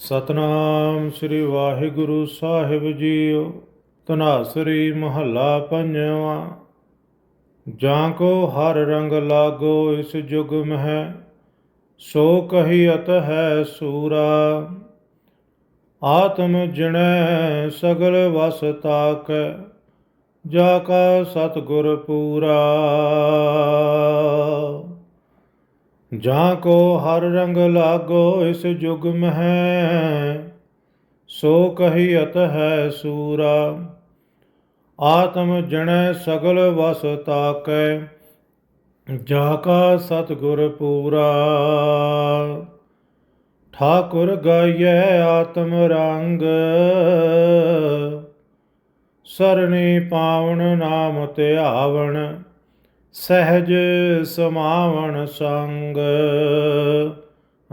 ਸਤਨਾਮ ਸ੍ਰੀ ਵਾਹਿਗੁਰੂ ਸਾਹਿਬ ਜੀਓ ਤਨਾਸਰੀ ਮਹੱਲਾ ਪੰਜਵਾ। ਜਾਂ ਕੋ ਹਰ ਰੰਗ ਲਾਗੋ ਇਸ ਜੁਗ ਮਹਿ, ਸੋ ਕਹੀ ਅਤ ਹੈ ਸੂਰਾ। ਆਤਮ ਜਿਣੈ ਸਗਲ ਵਸ ਤਾਕ, ਜਾ ਕਾ ਸਤਿਗੁਰ ਪੂਰਾ। ਜਾਂ ਕੋ ਹਰ ਰੰਗ ਲਾਗੋ ਇਸ ਜੁਗ ਮਹਿ, ਸੋ ਕਹੀਅਤ ਹੈ ਸੂਰਾ। ਆਤਮ ਜਣੈ ਸਗਲ ਵਸ ਤਾਕੈ, ਜਾ ਕਾ ਸਤਿਗੁਰ ਪੂਰਾ। ਠਾਕੁਰ ਗਾਇਐ ਆਤਮ ਰੰਗ, ਸਰਣੀ ਪਾਵਣ ਨਾਮ ਧਿਆਵਣ। ਸਹਿਜ ਸਮਾਵਣ ਸੰਗ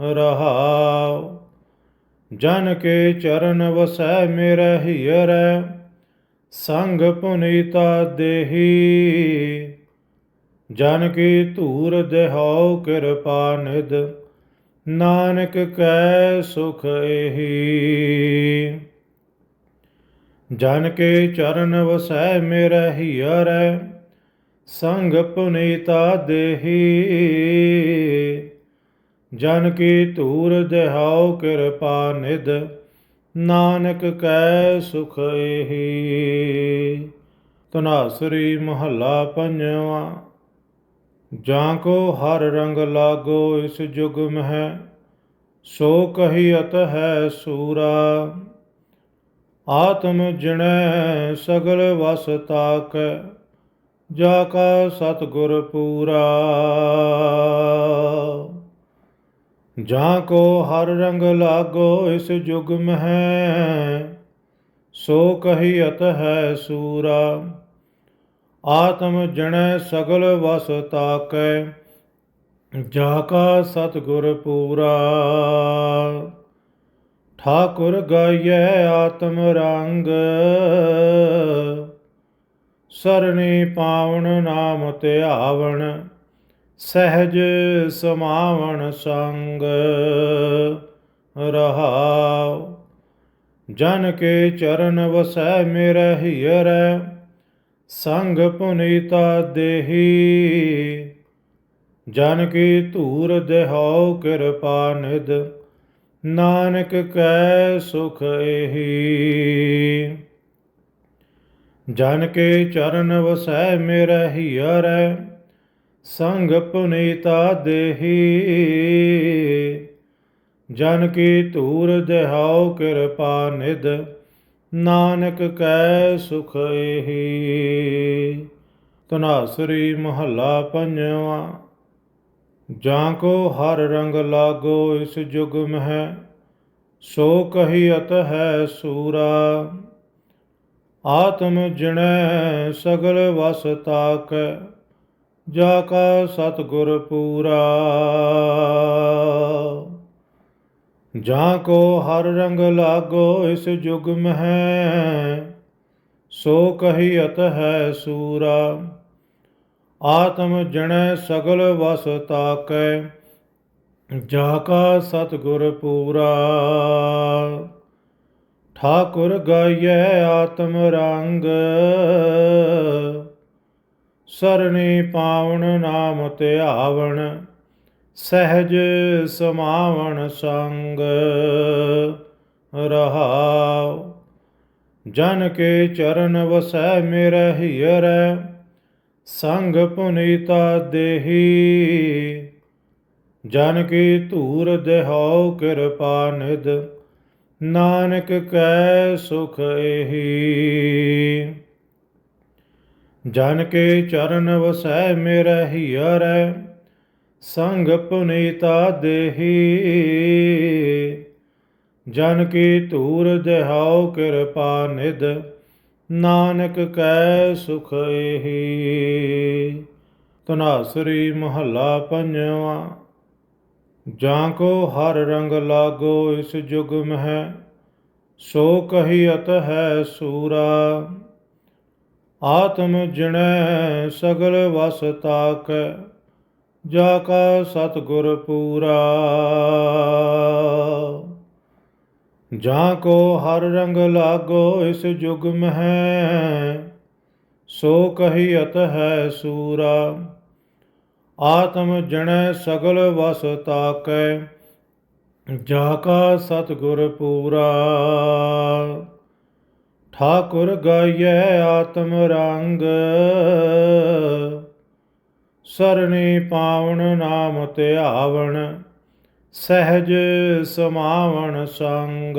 ਰਹਾਉ। ਜਨ ਕੇ ਚਰਨ ਵਸੈ ਮੇਰਾ ਹੀਰੈ ਸੰਗ ਪੁਨੀਤਾ ਦੇਹੀ। ਜਨ ਕੀ ਧੂਰ ਦੇਹੋ ਕਿਰਪਾ ਨਿਦ ਨਾਨਕ ਕੈ ਸੁਖ ਏਹੀ। ਜਨ ਕੇ ਚਰਨ ਵਸੈ ਮੇਰਾ ਹੀਰੈ ਸੰਗ ਪੁਨੀਤਾ ਦੇਹੀ। ਜਨ ਕੀ ਧੂਰ ਦੇਹਾਉ ਕਿਰਪਾ ਨਿਧ, ਨਾਨਕ ਕੈ ਸੁਖ ਏਹੀ। ਤਨਾਸਰੀ ਮਹੱਲਾ ਪੰਜਵਾ, ਜਾਂ ਕੋ ਹਰ ਰੰਗ ਲਾਗੋ ਇਸ ਜੁਗ ਮਹਿ, ਸੋ ਕਹੀ ਅਤ ਹੈ ਸੂਰਾ। ਆਤਮ ਜਿਣੈ ਸਗਲ ਵਸ ਤਾਕੈ ਜਾ ਕਾ ਸਤਿਗੁਰ ਪੂਰਾ। ਜਾਂ ਕੋ ਹਰ ਰੰਗ ਲਾਗੋ ਇਸ ਜੁਗ ਮਹਿ, ਸੋ ਕਹੀਅਤ ਹੈ ਸੂਰਾ। ਆਤਮ ਜਣੈ ਸਗਲ ਵਸ ਤਾਕੈ, ਜਾ ਕਾ ਸਤਿਗੁਰ ਪੂਰਾ। ਠਾਕੁਰ ਗਾਇਐ ਆਤਮ ਰੰਗ ਸਰਣੀ ਪਾਵਣ ਨਾਮ ਧਿਆਵਣ ਸਹਿਜ ਸਮਾਵਣ ਸੰਗ ਰਹਾਉ। ਜਨ ਕੇ ਚਰਨ ਵਸੈ ਮੇਰਾ ਹੀਰੈ ਸੰਗ ਪੁਨੀਤਾ ਦੇਹੀ। ਜਨ ਕੀ ਧੂਰ ਦੇਹੋ ਕਿਰਪਾ ਨਿਦ ਨਾਨਕ ਕੈ ਸੁਖ ਏਹੀ। ਜਨ ਕੇ ਚਰਨ ਵਸੈ ਮੇਰੇ ਹੀਰੈ ਸੰਗ ਪੁਨੀਤਾ ਦੇਹੀ। ਜਨ ਕੀ ਧੂਰ ਦੇਹਾਉ ਕਿਰਪਾ ਨਿਦ ਨਾਨਕ ਕੈ ਸੁਖ ਏਹੀ। ਤਨਾਸਰੀ ਮਹੱਲਾ ਪੰਜਵਾ, ਜਾਂ ਕੋ ਹਰ ਰੰਗ ਲਾਗੋ ਇਸ ਜੁਗ ਮਹਿ, ਸੋ ਕਹੀ ਅਤ ਹੈ ਸੂਰਾ। ਆਤਮ ਜਿਣੈ ਸਗਲ ਵਸ ਤਾਕ, ਜਾ ਕਾ ਸਤਿਗੁਰ ਪੂਰਾ। ਜਾਂ ਕੋ ਹਰ ਰੰਗ ਲਾਗੋ ਇਸ ਜੁਗ ਮਹਿ, ਸੋ ਕਹੀ ਅਤ ਹੈ ਸੂਰਾ। ਆਤਮ ਜਣੈ ਸਗਲ ਵਸ ਤਾਕੈ, ਜਾ ਕਾ ਸਤਿਗੁਰ ਪੂਰਾ। ਠਾਕੁਰ ਗਾਇਐ ਆਤਮ ਰੰਗ। ਸਰਣੀ ਪਾਵਣ ਨਾਮ ਧਿਆਵਣ, ਸਹਿਜ ਸਮਾਵਣ ਸੰਗ। ਰਹਾਉ, ਜਨ ਕੇ ਚਰਨ ਵਸੈ ਮੇਰੇ ਹੀਰੈ ਸੰਗ ਪੁਨੀਤਾ ਦੇਹੀ। ਜਨ ਕੀ ਧੂਰ ਦੇਹੋ ਕਿਰਪਾ ਨਿਦ ਨਾਨਕ ਕੈ ਸੁਖ ਏਹੀ ਜਨ ਕੇ ਚਰਨ ਵਸੈ ਮੇਰਾ ਹੀਰੈ ਸੰਗ ਪੁਨੀਤਾ ਦੇਹੀ। ਜਨ ਕੀ ਧੂਰ ਦੇਹਾਉ ਕਿਰਪਾ ਨਿਦ ਨਾਨਕ ਕੈ ਸੁਖ ਏਹੀ ਤਨਾਸਰੀ ਮਹੱਲਾ ਪੰਜਵਾ। ਜਾਂ ਕੋ ਹਰ ਰੰਗ ਲਾਗੋ ਇਸ ਜੁਗ ਮਹਿ, ਸੋ ਕਹੀ ਅਤ ਹੈ ਸੂਰਾ। ਆਤਮ ਜਿਣੈ ਸਗਲ ਵਸ ਤਾਕ, ਜਾ ਕਾ ਸਤਿਗੁਰ ਪੂਰਾ। ਜਾਂ ਕੋ ਹਰ ਰੰਗ ਲਾਗੋ ਇਸ ਜੁਗ ਮਹਿ, ਸੋ ਕਹੀ ਅਤ ਹੈ ਸੂਰਾ। ਆਤਮ ਜਣੈ ਸਗਲ ਵਸ ਤਾਕੈ, ਜਾ ਕਾ ਸਤਿਗੁਰ ਪੂਰਾ। ਠਾਕੁਰ ਗਾਇਐ ਆਤਮ ਰੰਗ, ਸਰਣੀ ਪਾਵਣ ਨਾਮ ਧਿਆਵਣ, ਸਹਿਜ ਸਮਾਵਣ ਸੰਗ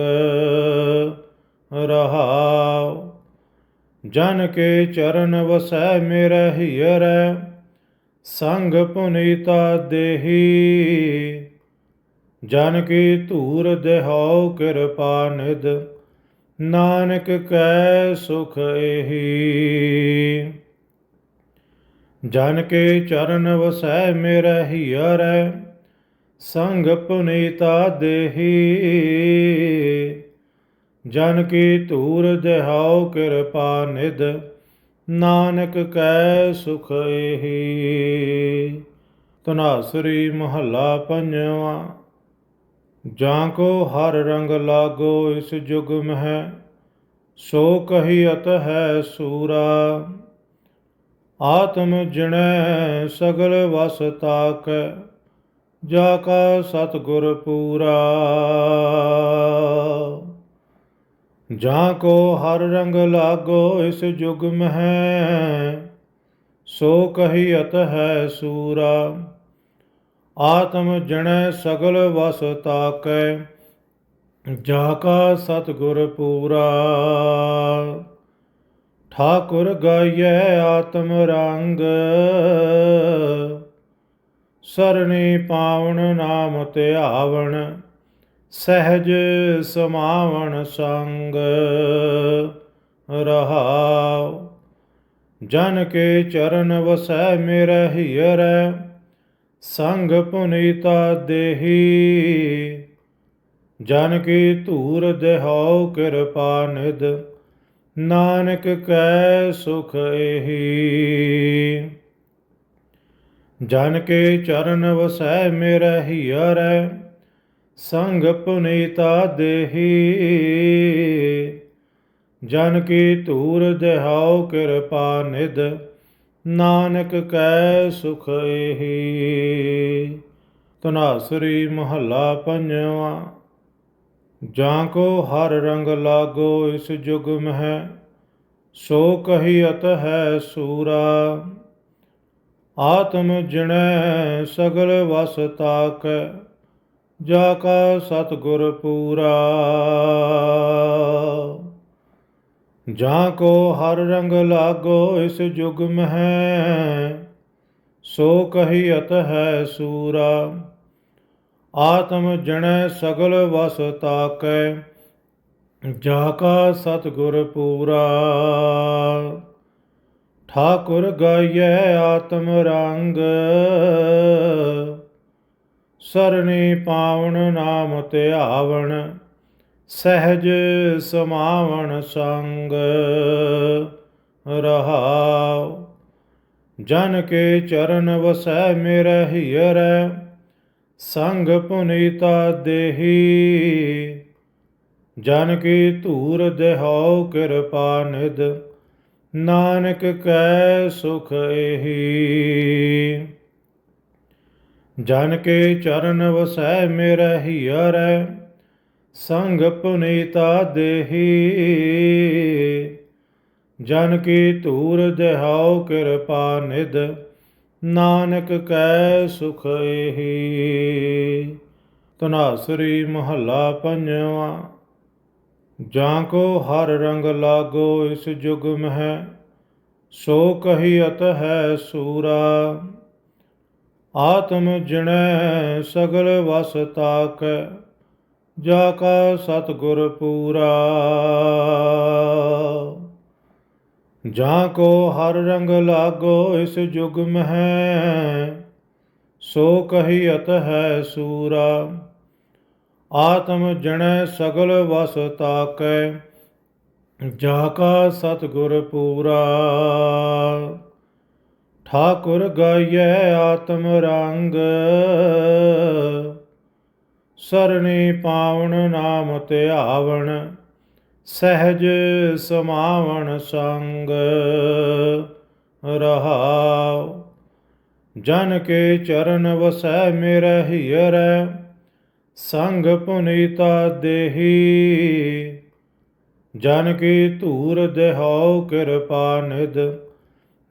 ਰਹਾਉ। ਜਨ ਕੇ ਚਰਨ ਵਸੈ ਮੇਰੇ ਹੀਰੈ ਸੰਗ ਪੁਨੀਤਾ ਦੇਹੀ। ਜਨ ਕੀ ਧੂਰ ਦੇਹੋ ਕਿਰਪਾ ਨਿਦ ਨਾਨਕ ਕੈ ਸੁਖ ਏਹੀ। ਜਨ ਕੇ ਚਰਨ ਵਸੈ ਮੇਰੇ ਹੀਰੈ ਸੰਗ ਪੁਨੀਤਾ ਦੇਹੀ। ਜਨ ਕੀ ਧੂਰ ਦੇਹਾਉ ਕਿਰਪਾ ਨਿਦ ਨਾਨਕ ਕੈ ਸੁਖ ਏਹੀ ਤਨਾਸਰੀ ਮਹੱਲਾ ਪੰਜਵਾ। ਜਾਂ ਕੋ ਹਰ ਰੰਗ ਲਾਗੋ ਇਸ ਜੁਗ ਮਹਿ, ਸੋ ਕਹੀ ਅਤ ਹੈ ਸੂਰਾ। ਆਤਮ ਜਿਣੈ ਸਗਲ ਵਸ ਤਾਕ, ਜਾ ਕਾ ਸਤਿਗੁਰ ਪੂਰਾ। ਜਾਂ ਕੋ ਹਰ ਰੰਗ ਲਾਗੋ ਇਸ ਜੁਗ ਮਹਿ, ਸੋ ਕਹੀਅਤ ਹੈ ਸੂਰਾ। ਆਤਮ ਜਣੈ ਸਗਲ ਵਸ ਤਾਕੈ, ਜਾ ਕਾ ਸਤਿਗੁਰ ਪੂਰਾ। ਠਾਕੁਰ ਗਾਇਐ ਆਤਮ ਰੰਗ, ਸਰਣੀ ਪਾਵਣ ਨਾਮ ਧਿਆਵਣ। ਸਹਿਜ ਸਮਾਵਣ ਸੰਗ ਰਹਾਉ। ਜਨ ਕੇ ਚਰਨ ਵਸੈ ਮੇਰਾ ਹੀਰੈ ਸੰਗ ਪੁਨੀਤਾ ਦੇਹੀ। ਜਨ ਕੀ ਧੂਰ ਦੇਹੋ ਕਿਰਪਾ ਨਿਦ ਨਾਨਕ ਕੈ ਸੁਖ ਏਹੀ। ਜਨ ਕੇ ਚਰਨ ਵਸੈ ਮੇਰਾ ਹੀਰੈ ਸੰਗ ਪੁਨੀਤਾ ਦੇਹੀ। ਜਨ ਕੀ ਧੂਰ ਦੇਹਾਉ ਕਿਰਪਾ ਨਿਦ ਨਾਨਕ ਕੈ ਸੁਖ ਏਹੀ। ਤਨਾਸਰੀ ਮਹੱਲਾ ਪੰਜਵਾ। ਜਾਂ ਕੋ ਹਰ ਰੰਗ ਲਾਗੋ ਇਸ ਜੁਗ ਮਹਿ, ਸੋ ਕਹੀ ਅਤ ਹੈ ਸੂਰਾ। ਆਤਮ ਜਿਣੈ ਸਗਲ ਵਸ ਤਾਕ ਜਾ ਕਾ ਸਤਿਗੁਰ ਪੂਰਾ। ਜਾਂ ਕੋ ਹਰ ਰੰਗ ਲਾਗੋ ਇਸ ਜੁਗ ਮਹਿ, ਸੋ ਕਹੀ ਅਤ ਹੈ ਸੂਰਾ। ਆਤਮ ਜਣੈ ਸਗਲ ਵਸ ਤਾਕੈ, ਜਾ ਕਾ ਸਤਿਗੁਰ ਪੂਰਾ। ਠਾਕੁਰ ਗਾਇਐ ਆਤਮ ਰੰਗ ਸਰਣੀ ਪਾਵਣ ਨਾਮ ਧਿਆਵਣ ਸਹਿਜ ਸਮਾਵਣ ਸੰਗ ਰਹਾਉ। ਜਨ ਕੇ ਚਰਨ ਵਸੈ ਮੇਰਾ ਹੀਰੈ ਸੰਗ ਪੁਨੀਤਾ ਦੇਹੀ। ਜਨ ਕੀ ਧੂਰ ਦੇਹੋ ਕਿਰਪਾ ਨਿਦ ਨਾਨਕ ਕੈ ਸੁਖ ਏਹੀ। ਜਨ ਕੇ ਚਰਨ ਵਸੈ ਮੇਰੇ ਹੀਰੈ ਸੰਗ ਪੁਨੀਤਾ ਦੇਹੀ। ਜਨ ਕੀ ਧੂਰ ਦੇਹਾਉ ਕਿਰਪਾ ਨਿਦ ਨਾਨਕ ਕੈ ਸੁਖ ਏਹੀ। ਤਨਾਸਰੀ ਮਹੱਲਾ ਪੰਜਵਾ, ਜਾਂ ਕੋ ਹਰ ਰੰਗ ਲਾਗੋ ਇਸ ਜੁਗ ਮਹਿ, ਸੋ ਕਹੀ ਅਤ ਹੈ ਸੂਰਾ। ਆਤਮ ਜਿਣੈ ਸਗਲ ਵਸ ਤਾਕ, ਜਾ ਕਾ ਸਤਿਗੁਰ ਪੂਰਾ। ਜਾਂ ਕੋ ਹਰ ਰੰਗ ਲਾਗੋ ਇਸ ਜੁਗ ਮਹਿ, ਸੋ ਕਹੀ ਅਤ ਹੈ ਸੂਰਾ। ਆਤਮ ਜਣੈ ਸਗਲ ਵਸ ਤਾਕੈ, ਜਾ ਕਾ ਸਤਿਗੁਰ ਪੂਰਾ। ਠਾਕੁਰ ਗਾਇਐ ਆਤਮ ਰੰਗ। ਸਰਣੀ ਪਾਵਣ ਨਾਮ ਧਿਆਵਣ, ਸਹਿਜ ਸਮਾਵਣ ਸੰਗ। ਰਹਾਉ, ਜਨ ਕੇ ਚਰਨ ਵਸੈ ਮੇਰਾ ਹੀਰੈ ਸੰਗ ਪੁਨੀਤਾ ਦੇਹੀ। ਜਨ ਕੀ ਧੂਰ ਦੇਹੋ ਕਿਰਪਾ ਨਿਦ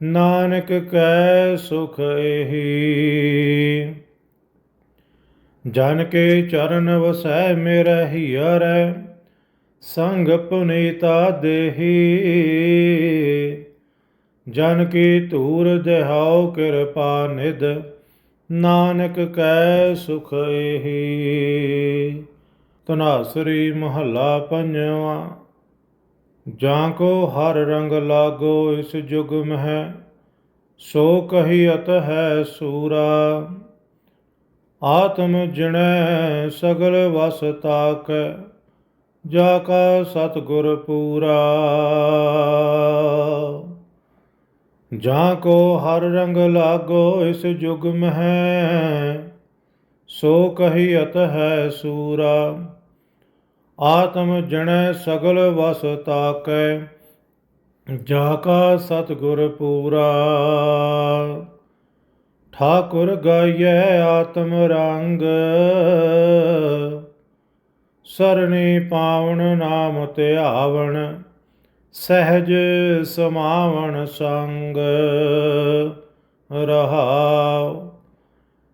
ਨਾਨਕ ਕੈ ਸੁਖ ਏਹੀ ਜਨ ਕੇ ਚਰਨ ਵਸੈ ਮੇਰੇ ਹੀਰੈ ਸੰਗ ਪੁਨੀਤਾ ਦੇਹੀ। ਜਨ ਕੀ ਧੂਰ ਦੇਹਾਉ ਕਿਰਪਾ ਨਿਦ ਨਾਨਕ ਕੈ ਸੁਖ ਏਹੀ ਤਨਾਸਰੀ ਮਹੱਲਾ ਪੰਜਵਾ। ਜਾਂ ਕੋ ਹਰ ਰੰਗ ਲਾਗੋ ਇਸ ਜੁਗ ਮਹਿ, ਸੋ ਕਹੀ ਅਤ ਹੈ ਸੂਰਾ। ਆਤਮ ਜਿਣੈ ਸਗਲ ਵਸ ਤਾਕ, ਜਾ ਕਾ ਸਤਿਗੁਰ ਪੂਰਾ। ਜਾਂ ਕੋ ਹਰ ਰੰਗ ਲਾਗੋ ਇਸ ਜੁਗ ਮਹਿ, ਸੋ ਕਹੀ ਅਤ ਹੈ ਸੂਰਾ। ਆਤਮ ਜਣੈ ਸਗਲ ਵਸ ਤਾਕੈ, ਜਾ ਕਾ ਸਤਿਗੁਰ ਪੂਰਾ। ਠਾਕੁਰ ਗਾਇਐ ਆਤਮ ਰੰਗ, ਸਰਣੀ ਪਾਵਣ ਨਾਮ ਧਿਆਵਣ, ਸਹਿਜ ਸਮਾਵਣ ਸੰਗ ਰਹਾਉ।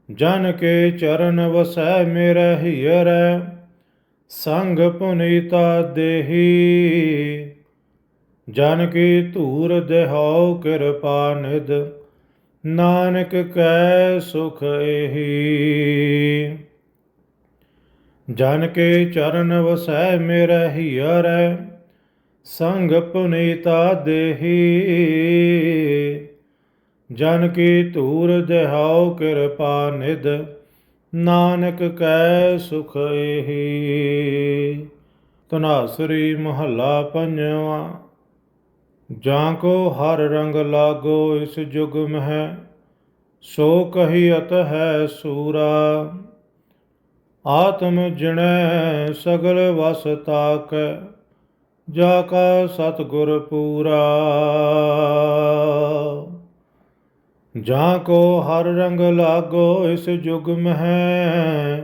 ਜਨ ਕੇ ਚਰਨ ਵਸੈ ਮੇਰੇ ਹੀਰੈ ਸੰਗ ਪੁਨੀਤਾ ਦੇਹੀ ਜਨ ਕੀ ਧੂਰ ਦੇਹੋ ਕਿਰਪਾ ਨਿਦ ਨਾਨਕ ਕੈ ਸੁਖ ਏਹੀ। ਜਨ ਕੇ ਚਰਨ ਵਸੈ ਮੇਰੇ ਹੀਰੈ ਸੰਗ ਪੁਨੀਤਾ ਦੇਹੀ ਜਨ ਕੀ ਧੂਰ ਦੇਹਾਉ ਕਿਰਪਾ ਨਿਦ ਨਾਨਕ ਕੈ ਸੁਖ ਏਹੀ। ਤਨਾਸਰੀ ਮਹੱਲਾ ਪੰਜਵਾ। ਜਾਂ ਕੋ ਹਰ ਰੰਗ ਲਾਗੋ ਇਸ ਜੁਗ ਮਹਿ, ਸੋ ਕਹੀ ਅਤ ਹੈ ਸੂਰਾ। ਆਤਮ ਜਿਣੈ ਸਗਲ ਵਸ ਤਾਕ, ਜਾ ਕਾ ਸਤਿਗੁਰ ਪੂਰਾ। ਜਾਂ ਕੋ ਹਰ ਰੰਗ ਲਾਗੋ ਇਸ ਜੁਗ ਮਹਿ,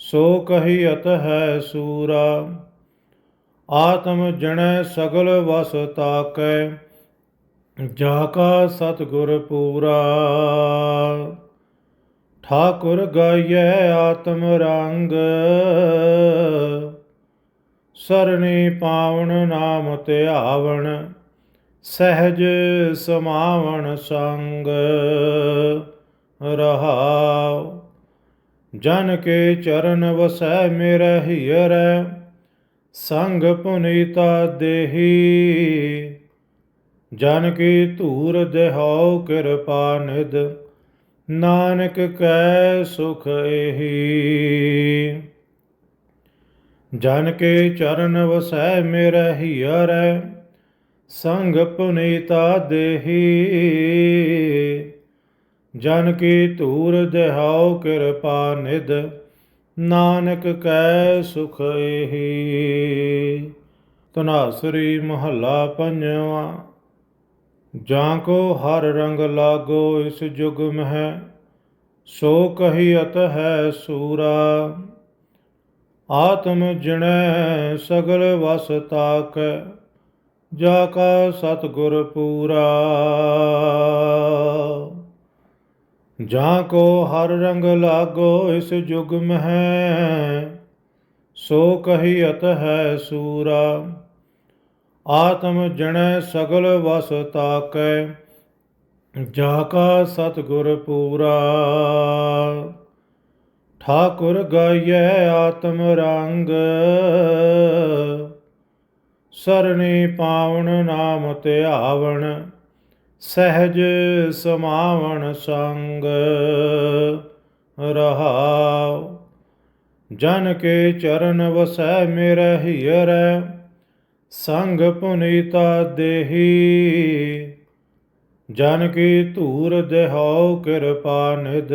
ਸੋ ਕਹੀਅਤ ਹੈ ਸੂਰਾ। ਆਤਮ ਜਣੈ ਸਗਲ ਵਸ ਤਾਕੈ, ਜਾ ਕਾ ਸਤਿਗੁਰ ਪੂਰਾ। ਠਾਕੁਰ ਗਾਇਐ ਆਤਮ ਰੰਗ, ਸਰਣੀ ਪਾਵਣ ਨਾਮ ਧਿਆਵਣ। ਸਹਿਜ ਸਮਾਵਣ ਸੰਗ ਰਹਾਉ। ਜਨ ਕੇ ਚਰਨ ਵਸੈ ਮੇਰਾ ਹੀਰੈ ਸੰਗ ਪੁਨੀਤਾ ਦੇਹੀ। ਜਨ ਕੀ ਧੂਰ ਦੇਹੋ ਕਿਰਪਾ ਨਿਦ ਨਾਨਕ ਕੈ ਸੁਖ ਏਹੀ। ਜਨ ਕੇ ਚਰਨ ਵਸੈ ਮੇਰੇ ਹੀਰੈ ਸੰਗ ਪੁਨੀਤਾ ਦੇਹੀ। ਜਨ ਕੀ ਧੂਰ ਦੇਹਾਉ ਕਿਰਪਾ ਨਿਦ ਨਾਨਕ ਕੈ ਸੁਖ ਏਹੀ। ਤਨਾਸਰੀ ਮਹੱਲਾ ਪੰਜਵਾ, ਜਾਂ ਕੋ ਹਰ ਰੰਗ ਲਾਗੋ ਇਸ ਜੁਗ ਮਹਿ, ਸੋ ਕਹੀ ਅਤ ਹੈ ਸੂਰਾ। ਆਤਮ ਜਿਣੈ ਸਗਲ ਵਸ ਤਾਕ ਜਾ ਕਾ ਸਤਿਗੁਰ ਪੂਰਾ। ਜਾਂ ਕੋ ਹਰ ਰੰਗ ਲਾਗੋ ਇਸ ਜੁਗ ਮਹਿ, ਸੋ ਕਹੀ ਅਤ ਹੈ ਸੂਰਾ। ਆਤਮ ਜਣੈ ਸਗਲ ਵਸ ਤਾਕੈ, ਜਾ ਕਾ ਸਤਿਗੁਰ ਪੂਰਾ। ਠਾਕੁਰ ਗਾਇਐ ਆਤਮ ਰੰਗ ਸਰਣੀ ਪਾਵਣ ਨਾਮ ਧਿਆਵਣ ਸਹਿਜ ਸਮਾਵਣ ਸੰਗ ਰਹਾਉ। ਜਨ ਕੇ ਚਰਨ ਵਸੈ ਮੇਰੇ ਹੀਰੈ ਸੰਗ ਪੁਨੀਤਾ ਦੇਹੀ। ਜਨ ਕੀ ਧੂਰ ਦੇਹੋ ਕਿਰਪਾ ਨਿਦ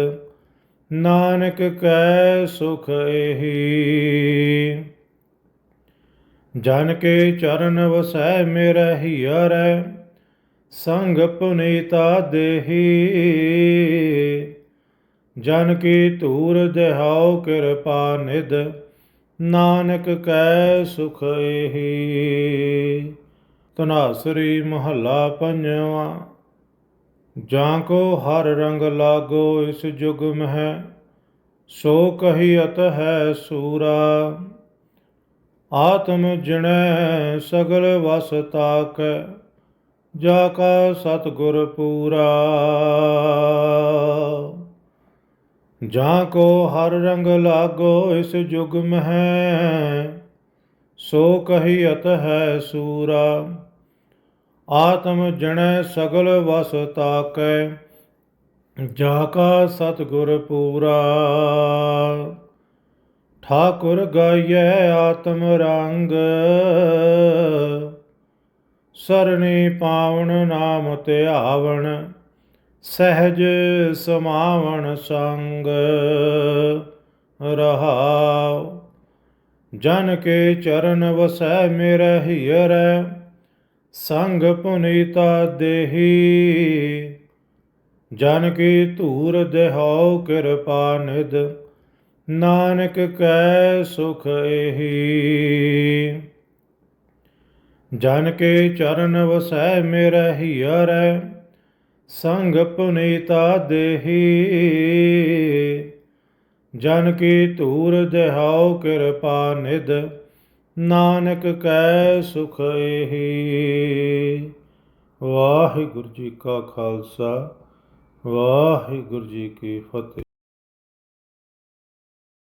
ਨਾਨਕ ਕੈ ਸੁਖ ਏਹੀ। ਜਨ ਕੇ ਚਰਨ ਵਸੈ ਮੇਰਾ ਹੀਰੈ ਸੰਗ ਪੁਨੀਤਾ ਦੇਹੀ ਜਨ ਕੀ ਧੂਰ ਦੇਹਾਉ ਕਿਰਪਾ ਨਿਦ ਨਾਨਕ ਕੈ ਸੁਖ ਏਹੀ। ਤਨਾਸਰੀ ਮਹੱਲਾ ਪੰਜਵਾ, ਜਾਂ ਕੋ ਹਰ ਰੰਗ ਲਾਗੋ ਇਸ ਜੁਗ ਮਹਿ, ਸੋ ਕਹੀ ਅਤ ਹੈ ਸੂਰਾ। ਆਤਮ ਜਿਣੈ ਸਗਲ ਵਸ ਤਾਕ, ਜਾ ਕਾ ਸਤਿਗੁਰ ਪੂਰਾ। ਜਾਂ ਕੋ ਹਰ ਰੰਗ ਲਾਗੋ ਇਸ ਜੁਗ ਮਹਿ, ਸੋ ਕਹੀਅਤ ਹੈ ਸੂਰਾ। ਆਤਮ ਜਣੈ ਸਗਲ ਵਸ ਤਾਕੈ, ਜਾ ਕਾ ਸਤਿਗੁਰ ਪੂਰਾ। ਠਾਕੁਰ ਗਾਇਐ ਆਤਮ ਰੰਗ। ਸਰਣੀ ਪਾਵਣ ਨਾਮ ਧਿਆਵਣ, ਸਹਿਜ ਸਮਾਵਣ ਸੰਗ। ਰਹਾਉ, ਜਨ ਕੇ ਚਰਨ ਵਸੈ ਮੇਰਾ ਹੀਰੈ, ਸੰਗ ਪੁਨੀਤਾ ਦੇਹੀ। ਜਨ ਕੀ ਧੂਰ ਦੇਹਾਉ ਕਿਰਪਾ ਨਿਦ ਨਾਨਕ ਕੈ ਸੁਖ ਏਹੀ ਜਨ ਕੇ ਚਰਨ ਵਸੈ ਮੇਰੇ ਹੀਰੈ ਸੰਗ ਪੁਨੀਤਾ ਦੇਹੀ। ਜਨ ਕੀ ਧੂਰ ਦੇਹਾਉ ਕਿਰਪਾ ਨਿਦ ਨਾਨਕ ਕੈ ਸੁਖ ਏਹੀ ਵਾਹਿਗੁਰੂ ਜੀ ਕਾ ਖਾਲਸਾ, ਵਾਹਿਗੁਰੂ ਜੀ ਕੀ ਫਤਿਹ।